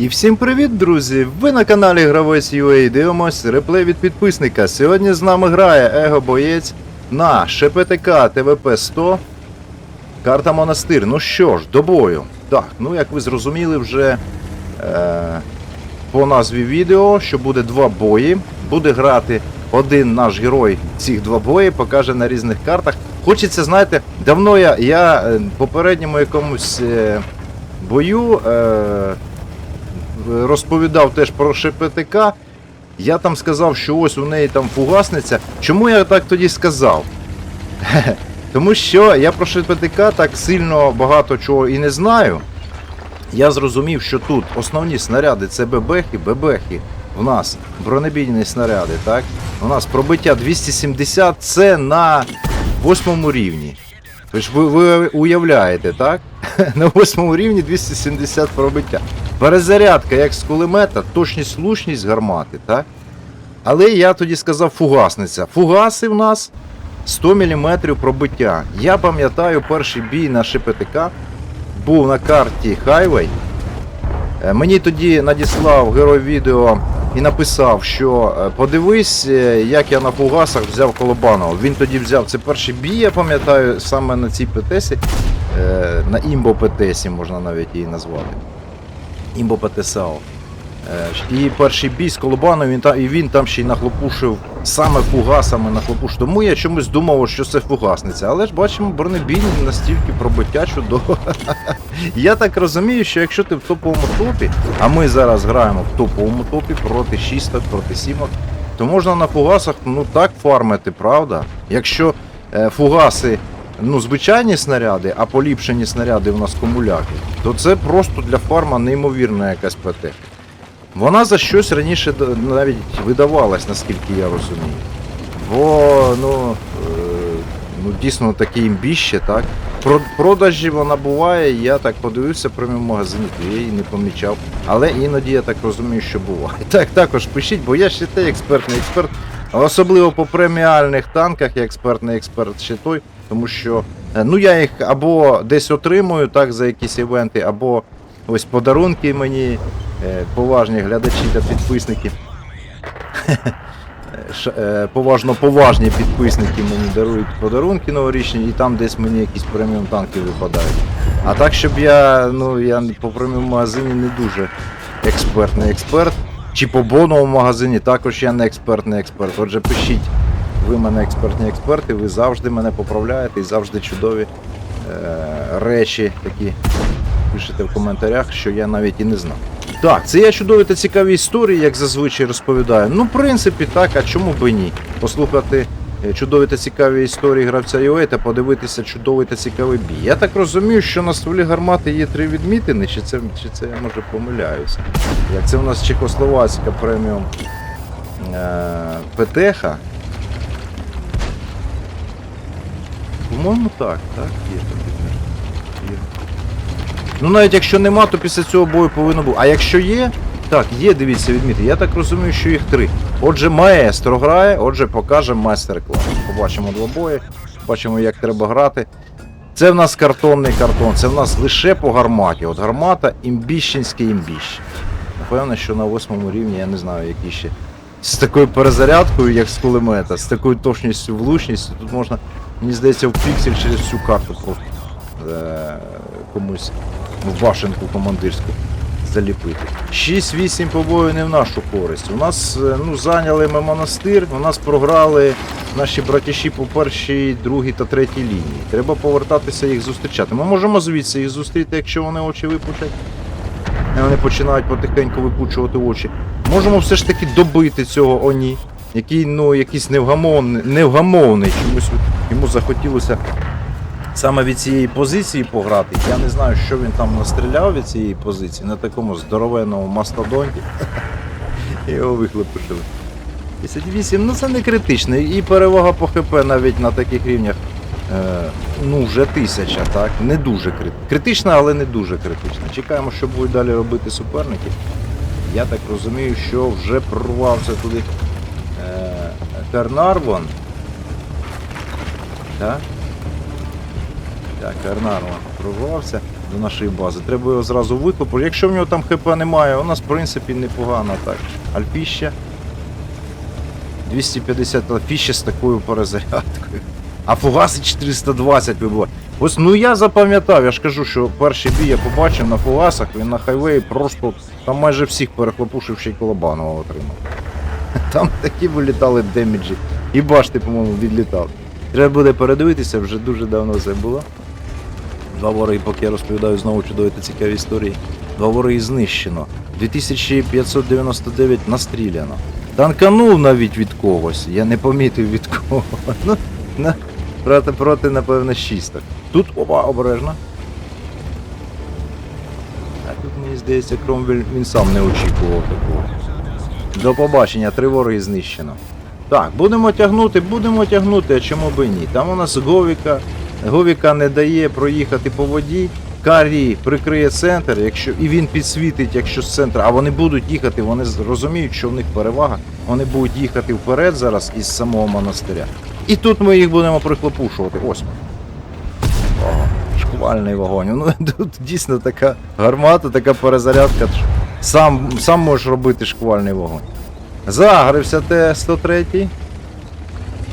І всім привіт, друзі! Ви на каналі Гравець UA дивимось реплей від підписника. Сьогодні з нами грає Его Боєць на ШПТК ТВП 100. Карта Монастир. Ну що ж, до бою. Так, ну як ви зрозуміли вже е, по назві відео, що буде два бої. Буде грати один наш герой цих два бої, покаже на різних картах. Хочеться, знаєте, давно я, я е, попередньому якомусь е, бою. Е, розповідав теж про ШПТК. Я там сказав, що ось у неї там фугасниця. Чому я так тоді сказав? Тому що я про ШПТК так сильно багато чого і не знаю. Я зрозумів, що тут основні снаряди це бебехи, бебехи. У нас бронебійні снаряди, так? У нас пробиття 270 це на восьмому рівні. Ви ж ви, ви уявляєте, так? На восьмому рівні 270 пробиття. Перезарядка як з кулемета, точність слушність гармати, так? Але я тоді сказав фугасниця. Фугаси в нас 100 мм пробиття. Я пам'ятаю перший бій на ШПТК був на карті Highway. Е, Мені тоді надіслав герой відео і написав, що е, подивись, е, як я на фугасах взяв Колобанова. Він тоді взяв це перший бій, я пам'ятаю, саме на цій ПТСі, на імбо ПТСі можна навіть її назвати. Імбо ПТСАО. Е, І перший бій з Колобаном, він і він там ще й нахлопушив саме фугасами нахлопушив. Тому я чомусь думав, що це фугасниця. Але ж бачимо, бронебійні настільки пробиття чудово. Я так розумію, що якщо ти в топовому топі, а ми зараз граємо в топовому топі проти шісток, проти сімок, то можна на фугасах ну так фармити, правда? Якщо е, фугаси ну, звичайні снаряди, а поліпшені снаряди у нас комуляки, то це просто для фарма неймовірна якась ПТ. Вона за щось раніше навіть видавалась, наскільки я розумію. Бо, ну, е, ну дійсно таке імбіще, так? Про продажі вона буває, я так подивився в магазині, то я її не помічав. Але іноді я так розумію, що буває. Так, також пишіть, бо я ще той експертний експерт. Особливо по преміальних танках я експертний експерт ще той, тому що е, ну я їх або десь отримую так за якісь івенти, або ось подарунки мені е, поважні глядачі та підписники. Е, Поважно поважні підписники мені дарують подарунки новорічні, і там десь мені якісь преміум танки випадають. А так, щоб я, ну, я по преміум магазині не дуже експертний експерт. Чи по боновому магазині також я не експертний експерт. Отже, пишіть, ви мене експертні експерти, ви завжди мене поправляєте і завжди чудові е, речі такі пишете в коментарях, що я навіть і не знав. Так, це я чудові та цікаві історії, як зазвичай розповідаю. Ну, в принципі, так, а чому би ні? Послухати е, чудові та цікаві історії гравця UA та подивитися чудовий та цікавий бій. Я так розумію, що на стволі гармати є три відмітини, чи це, чи це я може помиляюся. Як це у нас чехословацька преміум е, ПТХ. По-моєму, так, так, є там. Є. Ну навіть якщо нема, то після цього бою повинно бути. А якщо є, так, є, дивіться, відміти. Я так розумію, що їх три. Отже, маестро грає, отже, покаже майстер-клас. Побачимо два бої, бачимо, як треба грати. Це в нас картонний картон, це в нас лише по гарматі. От гармата імбіщенське імбіще. Напевно, що на восьмому рівні я не знаю, які ще. З такою перезарядкою, як з кулемета, з такою точністю, влучністю, тут можна, мені здається, в піксель через всю карту просто е, комусь в башенку командирську заліпити. 6-8 побою не в нашу користь. У нас е, ну, зайняли ми монастир, у нас програли наші братіші по першій, другій та третій лінії. Треба повертатися їх зустрічати. Ми можемо звідси їх зустріти, якщо вони очі випучать. І вони починають потихеньку випучувати очі. Можемо все ж таки добити цього Оні, який ну, якийсь невгамовний, невгамовний. Чомусь йому захотілося саме від цієї позиції пограти. Я не знаю, що він там настріляв від цієї позиції на такому здоровенному мастодонті. Його вихлопушили. 58, ну це не критично. І перевага по ХП навіть на таких рівнях. Е, ну, вже тисяча, так? Не дуже критична. Критична, але не дуже критична. Чекаємо, що будуть далі робити суперники. Я так розумію, що вже прорвався туди е, Карнарвон. Так? Карнарвон прорвався. до нашої бази. Треба його зразу виклопити. Якщо в нього там ХП немає, у нас в принципі непогано так. Альпіща. 250 альпіща з такою перезарядкою. А фугаси 420 вибиває. Ось ну я запам'ятав, я ж кажу, що перший бій я побачив на фугасах, він на хайвеї просто там майже всіх перехлопушив ще й Колобанова отримав. Там такі вилітали деміджі. І башти, по-моєму, відлітали. Треба буде передивитися, вже дуже давно це було. Два вороги, поки я розповідаю знову чудові та цікаві історії. Два вороги знищено. 2599 настріляно. Танканув навіть від когось. Я не помітив від кого. Ну, на, проти, проти, напевно, шісток. Тут опа, обережно. А тут, мені здається, Кромвель він сам не очікував такого. До побачення, три вороги знищено. Так, будемо тягнути, будемо тягнути, а чому би ні? Там у нас Говіка. Говіка не дає проїхати по воді. Карі прикриє центр, якщо і він підсвітить, якщо з центру, а вони будуть їхати, вони розуміють, що в них перевага. Вони будуть їхати вперед зараз із самого монастиря. І тут ми їх будемо прихлопушувати. Ось. Ого, шквальний вогонь. Ну тут дійсно така гармата, така перезарядка. Сам, сам можеш робити шквальний вогонь. Загрився Т-103.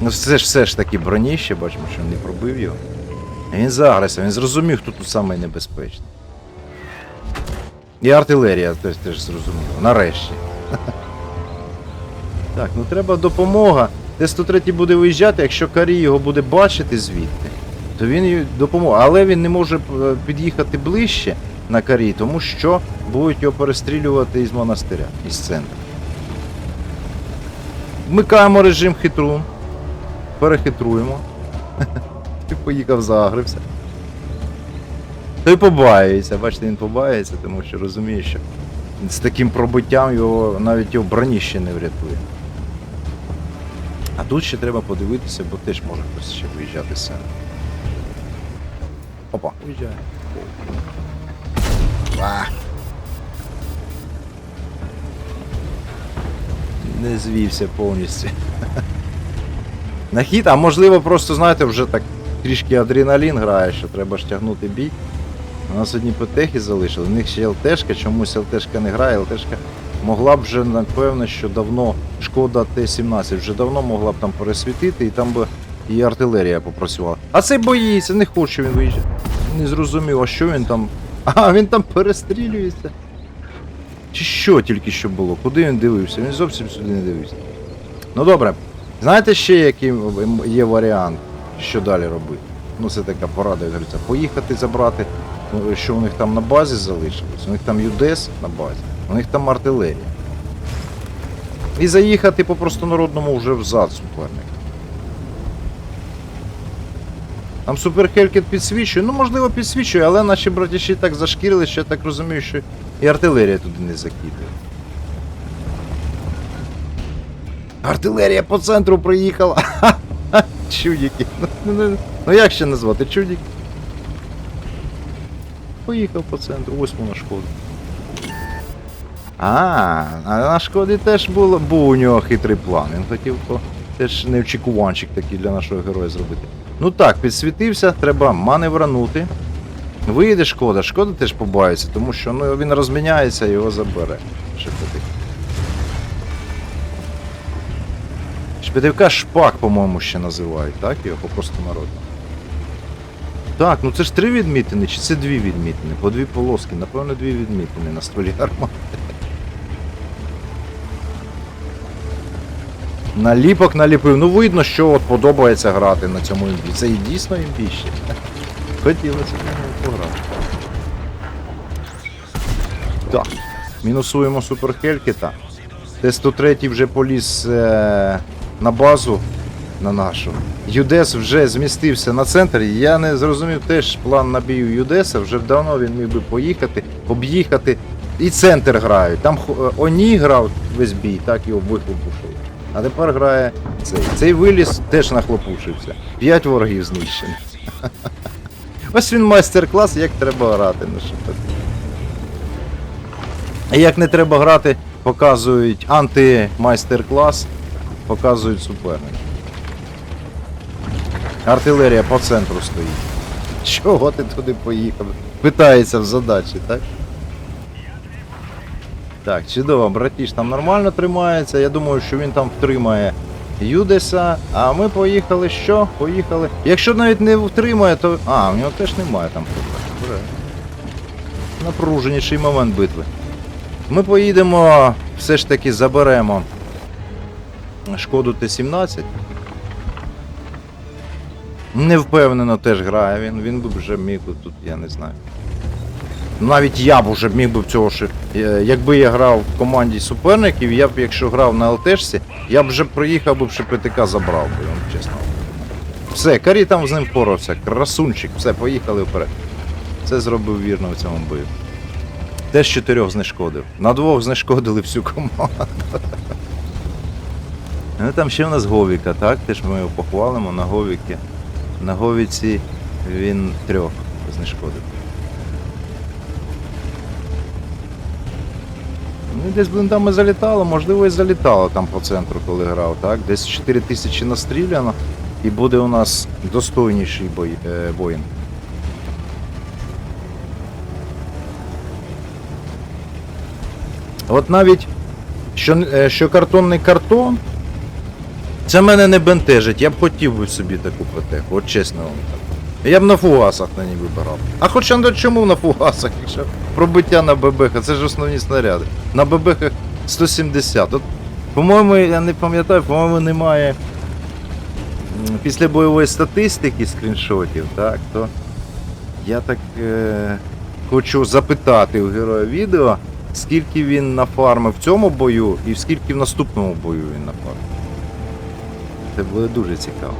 Ну все ж все ж таки броніще, бачимо, що не пробив його. Він загрився, він зрозумів, хто тут самий небезпечний. І артилерія теж, теж зрозуміла. Нарешті. Так, ну треба допомога. Т-103 буде виїжджати, якщо Карі його буде бачити звідти, то він їй допоможе. Але він не може е, під'їхати ближче на Карі, тому що будуть його перестрілювати із монастиря, із центру. Вмикаємо режим хитрун. Перехитруємо. І поїхав загрився. Той побаюється, бачите, він побаюється, тому що розуміє, що з таким пробиттям його навіть його броніще не врятує. А тут ще треба подивитися, бо теж може хтось ще виїжджати з сцени. Опа, виїжджає. Не звівся повністю. На хід, а можливо, просто, знаєте, вже так трішки адреналін грає, що треба ж тягнути бій. У нас одні ПТХи залишили, в них ще ЛТшка, чомусь ЛТшка не грає, ЛТшка могла б вже, напевно, що давно шкода Т-17 вже давно могла б там пересвітити і там би і артилерія попрацювала. А цей боїться, не хоче він виїжджати. Не зрозумів, а що він там. А, він там перестрілюється. Чи що тільки що було? Куди він дивився? Він зовсім сюди не дивився. Ну добре. Знаєте ще який є варіант, що далі робити? Ну це така порада, як говориться, поїхати забрати, ну, що у них там на базі залишилось. У них там ЮДЕС на базі, у них там артилерія. І заїхати по простонародному вже взад суперника. Там суперхелькет підсвічує, ну можливо підсвічує, але наші братіші так зашкірили, що я так розумію, що і артилерія туди не закидує. Артилерія по центру приїхала. Ну, ну, ну, ну як ще назвати? Чудик. Поїхав по центру, ось вона шкода. А, а на шкоді теж було, був у нього хитрий план. Він хотів то теж неочікуванчик такий для нашого героя зробити. Ну так, підсвітився, треба маневранути. Виїде шкода, шкода теж побається, тому що ну, він розміняється і його забере. Шепетик. Шпитівка шпак, по-моєму, ще називають, так? Його просто народно. Так, ну це ж три відмітини, чи це дві відмітини? По дві полоски, напевно, дві відмітини на стволі гармати. Наліпок наліпив. Ну видно, що от подобається грати на цьому імбі. Це і дійсно імбі ще. Хотілося б пограти. Так, мінусуємо суперхелькета. Т-103 вже поліз е, на базу на нашу. Юдес вже змістився на центр. Я не зрозумів теж план набію Юдеса. Вже давно він міг би поїхати, об'їхати. І центр грають. Там е, Оні грав весь бій, так його вихлопушили. А тепер грає цей. Цей виліз теж нахлопушився. П'ять ворогів знищено. Ось він майстер-клас, як треба грати. Ну що таке. А як не треба грати, показують анти-майстер-клас, показують суперника. Артилерія по центру стоїть. Чого ти туди поїхав? Питається в задачі, так? Так, чудово, братіш там нормально тримається. Я думаю, що він там втримає Юдеса. А ми поїхали що? Поїхали. Якщо навіть не втримає, то. А, в нього теж немає там. Напруженіший момент битви. Ми поїдемо, все ж таки заберемо шкоду Т-17. Не впевнено теж грає він. Він би вже міг би тут, я не знаю. Навіть я б уже міг би в цього ще. е, Якби я грав в команді суперників, я б, якщо грав на ЛТшці, я б вже проїхав би в ШПТК забрав би, вам чесно. Все, Карі там з ним впорався. Красунчик, все, поїхали вперед. Це зробив вірно в цьому бою. Теж чотирьох знешкодив. На двох знешкодили всю команду. Ну там ще в нас Говіка, так? Теж ми його похвалимо на Говіки. На Говіці він трьох знешкодив. Ну, десь блиндами залітало, можливо, і залітало там по центру, коли грав, так? Десь 4 тисячі настріляно, і буде у нас достойніший бой, е, воїн. От навіть що, е, що картонний картон, це мене не бентежить. Я б хотів би собі таку патеку, от чесно вам так. Я б на фугасах на ній вибирав. А хоча ну, чому на фугасах, якщо пробиття на ББХ, це ж основні снаряди. На ББХ 170. От, по-моєму, я не пам'ятаю, по-моєму, немає після бойової статистики скріншотів, так, то я так е, хочу запитати у героя відео, скільки він нафармив в цьому бою і скільки в наступному бою він нафармив. Це буде дуже цікаво.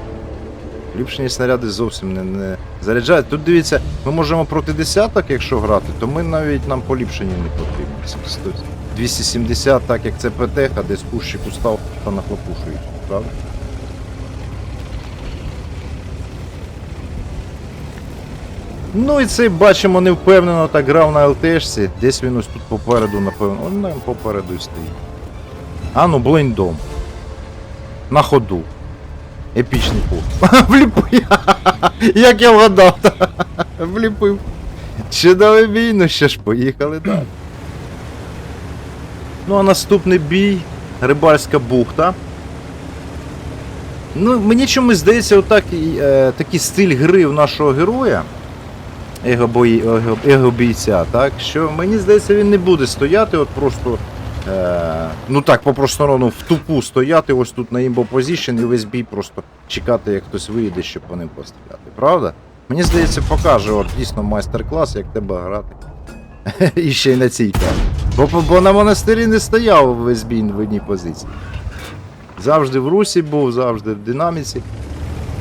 Ліпшені снаряди зовсім не, не заряджають. Тут дивіться, ми можемо проти десяток, якщо грати, то ми навіть нам поліпшені не потрібні. 270, так як це ПТХ, десь кущик устав, то нахлопушують, правда? Ну і цей бачимо невпевнено так грав на ЛТшці. Десь він ось тут попереду, напевно. Он там попереду і стоїть. А ну, блиндом. На ходу. Епічний пух. Вліпив. Як я вгадав. Вліпив. Чудовий бій, ну що ж, поїхали далі. Ну а наступний бій. Рибальська бухта. Ну, мені чомусь здається, отак, е, такий стиль гри у нашого героя. Его, бої, его, его бійця, так? Що мені здається, він не буде стояти, от просто. Е, ну так, по простороному в тупу стояти ось тут на імбо позішн і весь бій просто чекати, як хтось вийде, щоб по ним постріляти. Правда? Мені здається, покаже от, дійсно майстер-клас, як тебе грати. І ще й на цій карті. Бо, бо на монастирі не стояв весь бій в одній позиції. Завжди в русі був, завжди в динаміці,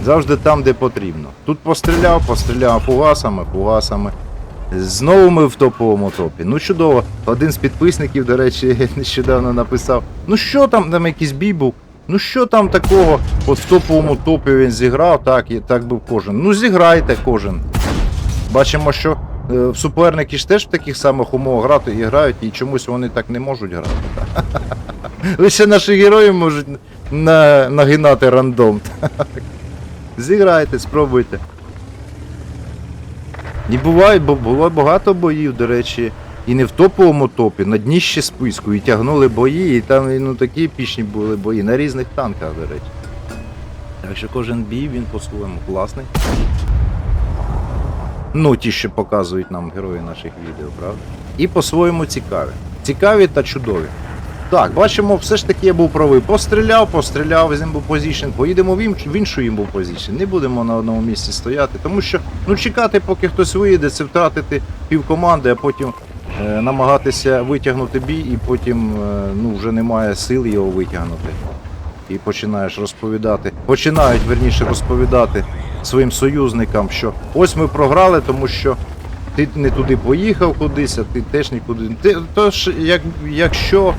завжди там, де потрібно. Тут постріляв, постріляв фугасами, фугасами. Знову ми в топовому топі. Ну чудово. Один з підписників, до речі, нещодавно написав: ну що там, там якийсь бій був. Ну що там такого? От в топовому топі він зіграв, так, і так був кожен. Ну зіграйте кожен. Бачимо, що е, суперники ж теж в таких самих умовах грати і грають, і чомусь вони так не можуть грати. Лише наші герої можуть на, нагинати рандом. Зіграйте, спробуйте. І буває, бо було багато боїв, до речі, і не в топовому топі, на дні ще списку, і тягнули бої, і там ну, такі епічні були бої на різних танках, до речі. Так що кожен бій він по-своєму класний. Ну, ті, що показують нам герої наших відео, правда? І по-своєму цікаві. Цікаві та чудові. Так, бачимо, все ж таки я був правий. Постріляв, постріляв з імбу позішн, поїдемо в, іншу імбу позішн. Не будемо на одному місці стояти, тому що ну чекати, поки хтось виїде, це втратити пів команди, а потім е, намагатися витягнути бій, і потім е, ну, вже немає сил його витягнути. І починаєш розповідати, починають верніше розповідати своїм союзникам, що ось ми програли, тому що ти не туди поїхав кудись, а ти теж нікуди. Ти, тож, як, якщо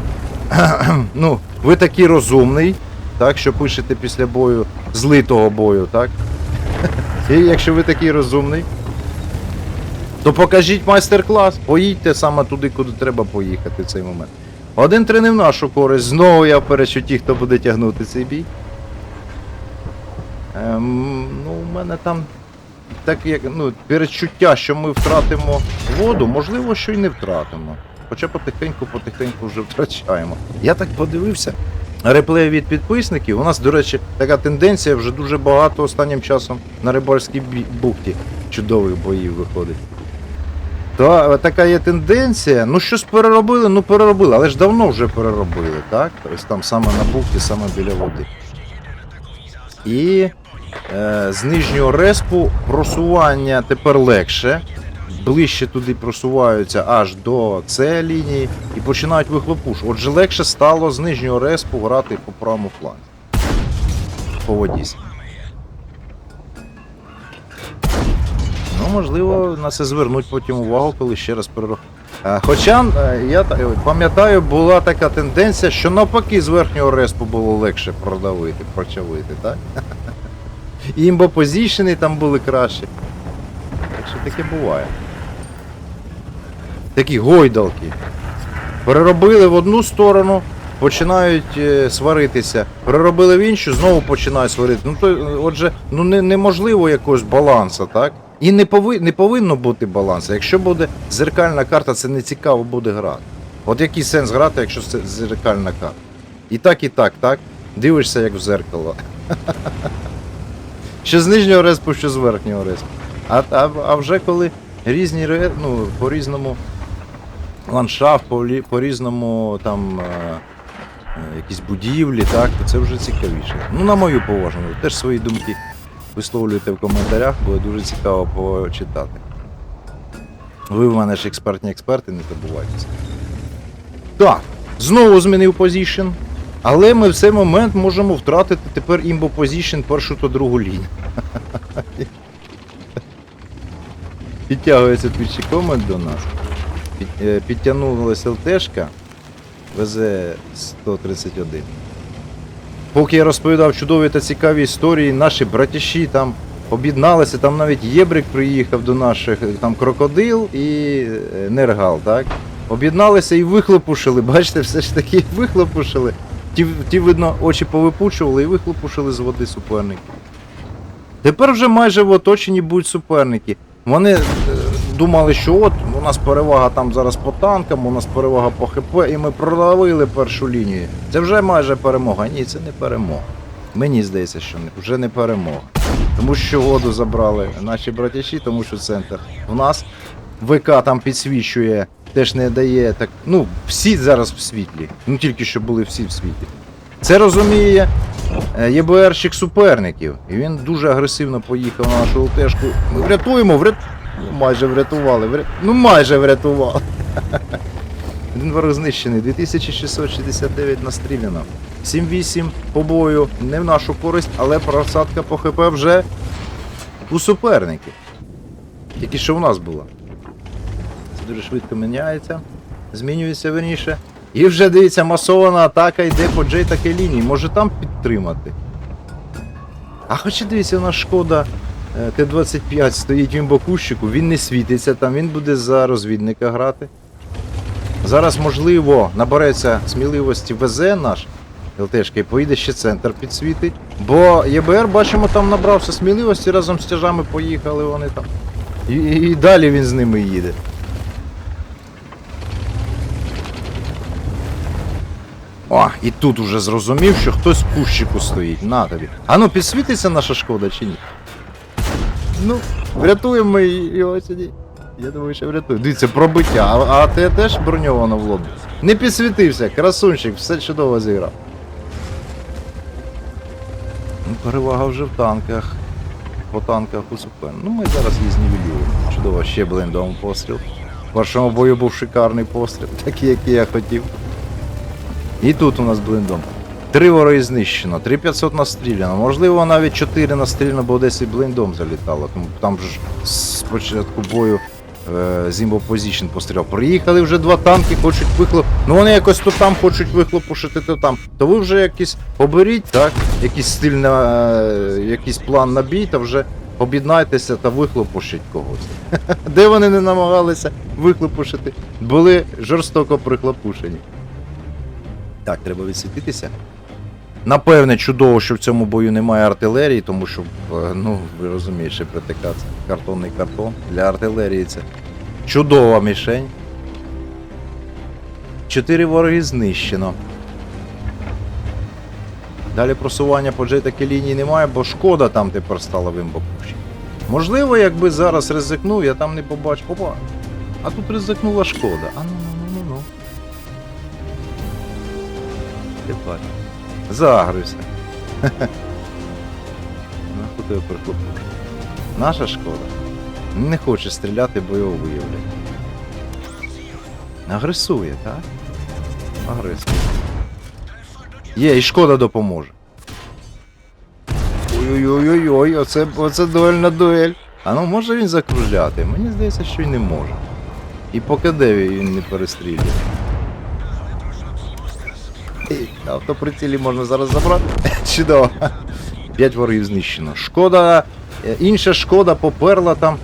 ну, ви такий розумний, так, що пишете після бою, злитого бою, так? І якщо ви такий розумний, то покажіть майстер-клас, поїдьте саме туди, куди треба поїхати в цей момент. Один три не в нашу користь. Знову я впереджу ті, хто буде тягнути цей бій. Ем, ну, у мене там так як ну, передчуття, що ми втратимо воду, можливо, що й не втратимо. Хоча потихеньку-потихеньку вже втрачаємо. Я так подивився. Реплеї від підписників. У нас, до речі, така тенденція вже дуже багато останнім часом на рибальській бухті чудових боїв виходить. Та така є тенденція. Ну щось переробили, ну переробили, але ж давно вже переробили, так? Ось там саме на бухті, саме біля води. І е, з нижнього респу просування тепер легше. Ближче туди просуваються аж до С лінії і починають вихлопуш. Отже, легше стало з нижнього респу грати по правому фланзі. По воді. Ну, можливо, на це звернуть потім увагу, коли ще раз перерахують. Хоча е, я пам'ятаю, була така тенденція, що навпаки з верхнього респу було легше продавити, прочавити, так? Імбопозішени там були кращі. Таке буває. Такі гойдалки. Переробили в одну сторону, починають е, сваритися. Переробили в іншу, знову починають сварити. Ну то, е, отже, ну не, неможливо якогось балансу, так? І не, пови, не повинно бути балансу. Якщо буде зеркальна карта, це не цікаво буде грати. От який сенс грати, якщо це зеркальна карта? І так, і так, так? Дивишся як в зеркало. Що з нижнього респу, що з верхнього респу. А, а, а вже коли різні ну, по різному ландшафт, по, різному там е, е, якісь будівлі, так, то це вже цікавіше. Ну, на мою поважну, теж свої думки висловлюйте в коментарях, буде дуже цікаво почитати. Ви в мене ж експертні експерти, не забувайтеся. Так, знову змінив позішн. Але ми в цей момент можемо втратити тепер імбо позішн першу та другу лінію. Підтягується твічі комент до нас. Під, е, підтягнулася ЛТшка ВЗ-131. Поки я розповідав чудові та цікаві історії, наші братіші там об'єдналися, там навіть Єбрик приїхав до наших, е, там Крокодил і е, Нергал, так? Об'єдналися і вихлопушили. Бачите, все ж таки вихлопушили. Ті, ті, видно, очі повипучували і вихлопушили з води суперників. Тепер вже майже в оточенні будуть суперники. Вони е, думали, що от у нас перевага там зараз по танкам, у нас перевага по ХП, і ми продавили першу лінію. Це вже майже перемога. Ні, це не перемога. Мені здається, що вже не перемога. Тому що воду забрали наші братячі, тому що центр в нас. ВК там підсвічує, теж не дає так. Ну, всі зараз в світлі. Ну тільки що були всі в світлі. Це розуміє ЄБРщик суперників. І він дуже агресивно поїхав на нашу ЛТшку. Ми врятуємо, врят... ну, майже врятували. Вря... Ну майже врятували. Один ворог знищений, 2669 настріляно. 7-8 по бою, не в нашу користь, але просадка по ХП вже у суперників. Тільки що у нас була. Це дуже швидко міняється, змінюється верніше. І вже дивіться, масована атака йде по Джей такій лінії. Може там підтримати. А хоча дивіться, у нас шкода е, Т-25 стоїть в імбокущику, він не світиться там, він буде за розвідника грати. Зараз, можливо, набереться сміливості ВЗ наш ЛТшка і поїде ще центр підсвітить. Бо ЄБР, бачимо, там набрався сміливості, разом з тяжами поїхали вони там. І, і далі він з ними їде. О, і тут уже зрозумів, що хтось в кущику стоїть. На тобі. А ну підсвітиться наша шкода чи ні? Ну, врятуємо ми його сьогодні. Я думаю, що врятуємо. Дивіться, пробиття. А, а ти теж броньовано в лобі. Не підсвітився, красунчик, все чудово зіграв. Ну, перевага вже в танках. По танках у супер. Ну ми зараз її знівелюємо. Чудово, ще блиндом постріл. В першому бою був шикарний постріл, такий, який я хотів. І тут у нас блиндом. Три вороги знищено, 3500 настріляно. Можливо, навіть 4 настріляно, бо десь і блиндом залітало. Тому там ж з початку бою е, Zimbo Position постріляв. Приїхали вже два танки, хочуть вихлоп. Ну вони якось то там хочуть вихлопушити, то там. То ви вже якийсь оберіть, так? Якийсь стиль на е, якийсь план на бій, та вже об'єднайтеся та вихлопушіть когось. Де вони не намагалися вихлопушити, були жорстоко прихлопушені. Так, треба відсвітитися. Напевне, чудово, що в цьому бою немає артилерії, тому що, е, ну, ви розумієте, це картонний картон. Для артилерії це чудова мішень. Чотири вороги знищено. Далі просування по джетаки лінії немає, бо шкода там тепер стала в. Можливо, якби зараз ризикнув, я там не побачив. Опа. А тут ризикнула шкода. А ну Тепер. Загрився. Нахуй тебе прихлопнув. Наша шкода. Не хоче стріляти, бо його виявлять. Агресує, так? Агресує. Є, і шкода допоможе. Ой-ой-ой-ой, оце, оце дуельна дуель. А ну може він закружляти? Мені здається, що й не може. І по КД він не перестрілює. Автоприцілі можна зараз забрати. Чудово. П'ять ворогів знищено. Шкода. е, Інша шкода поперла там.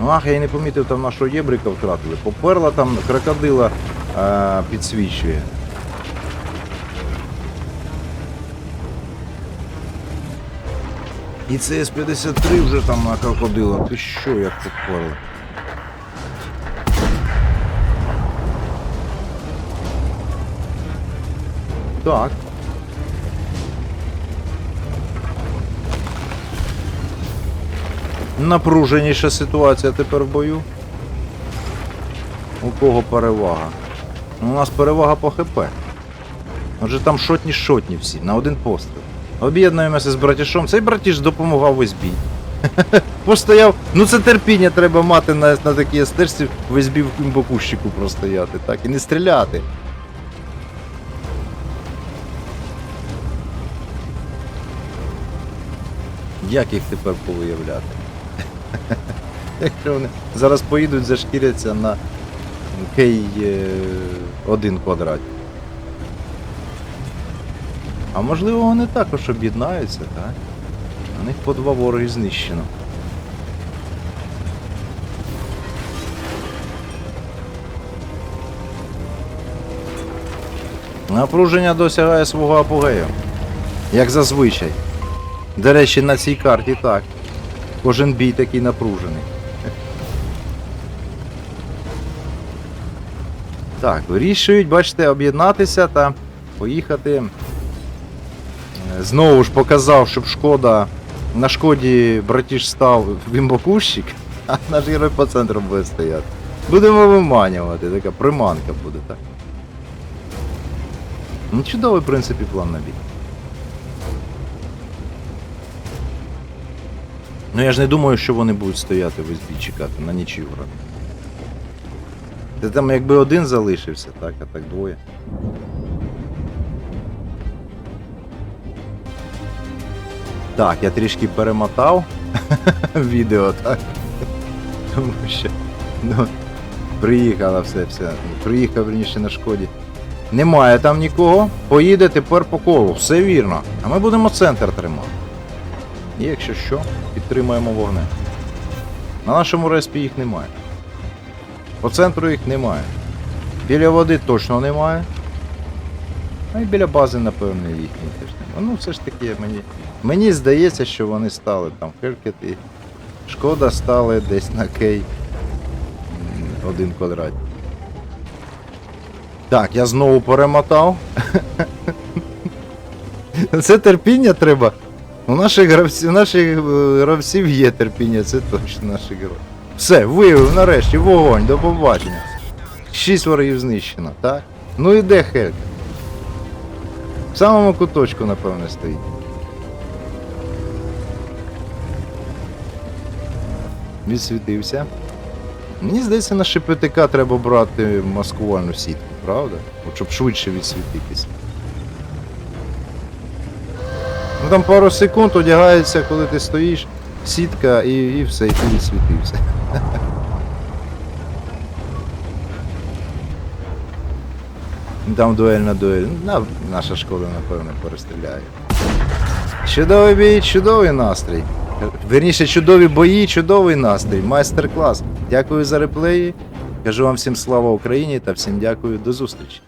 Ну, ах, я не помітив, там нашого єбрика втратили. Поперла там крокодила е, підсвічує. І це С-53 вже там на крокодила. Ти що, як поперли? Так. Напруженіша ситуація тепер в бою. У кого перевага? Ну, У нас перевага по ХП. Отже там шотні шотні всі, на один постріл. Об'єднуємося з братішом. Цей братіш допомагав весь бій. Постояв. Ну це терпіння треба мати на, на такій стежці весь бій в бокущику простояти, так? І не стріляти. Як їх тепер повиявляти? Якщо вони зараз поїдуть, зашкіряться на кей е, один квадрат. А можливо вони також об'єднаються, так? У них по два вороги знищено. Напруження досягає свого апогею. Як зазвичай. До речі, на цій карті так. Кожен бій такий напружений. Так, вирішують, бачите, об'єднатися та поїхати. Е, Знову ж показав, щоб шкода. На шкоді братіш став вімбокущик, а наш герой по центру буде стояти. Будемо виманювати, така приманка буде, так. Ну, чудовий, в принципі, план на бій. Ну я ж не думаю, що вони будуть стояти весь бій чекати на нічию грати. Це там якби один залишився, так, а так двоє. Так, я трішки перемотав відео, так. Тому що ну, приїхала все, все. Приїхав верніше на шкоді. Немає там нікого. Поїде тепер по колу. Все вірно. А ми будемо центр тримати. І якщо що, підтримаємо вогнем. На нашому респі їх немає. По центру їх немає. Біля води точно немає. А й біля бази, напевно, їхніх теж немає. Ну, все ж таки, мені. Мені здається, що вони стали там Херкет і шкода стали десь на кей один квадрат. Так, я знову перемотав. Це терпіння треба. У наших гравців, наших е, гравців є терпіння, це точно наші герої. Все, виявив нарешті, вогонь, до побачення. Шість ворогів знищено, так? Ну і де Хелька? В самому куточку, напевне, стоїть. Відсвітився. Мені здається, на ШПТК треба брати маскувальну сітку, правда? От щоб швидше відсвітитися. Ну там пару секунд одягається, коли ти стоїш, сітка і, і все, і ти відсвітився. Там дуель на дуель. На, наша шкода, напевно, перестріляє. Чудовий бій, чудовий настрій. Верніше, чудові бої, чудовий настрій. Майстер-клас. Дякую за реплеї. Кажу вам всім слава Україні та всім дякую. До зустрічі.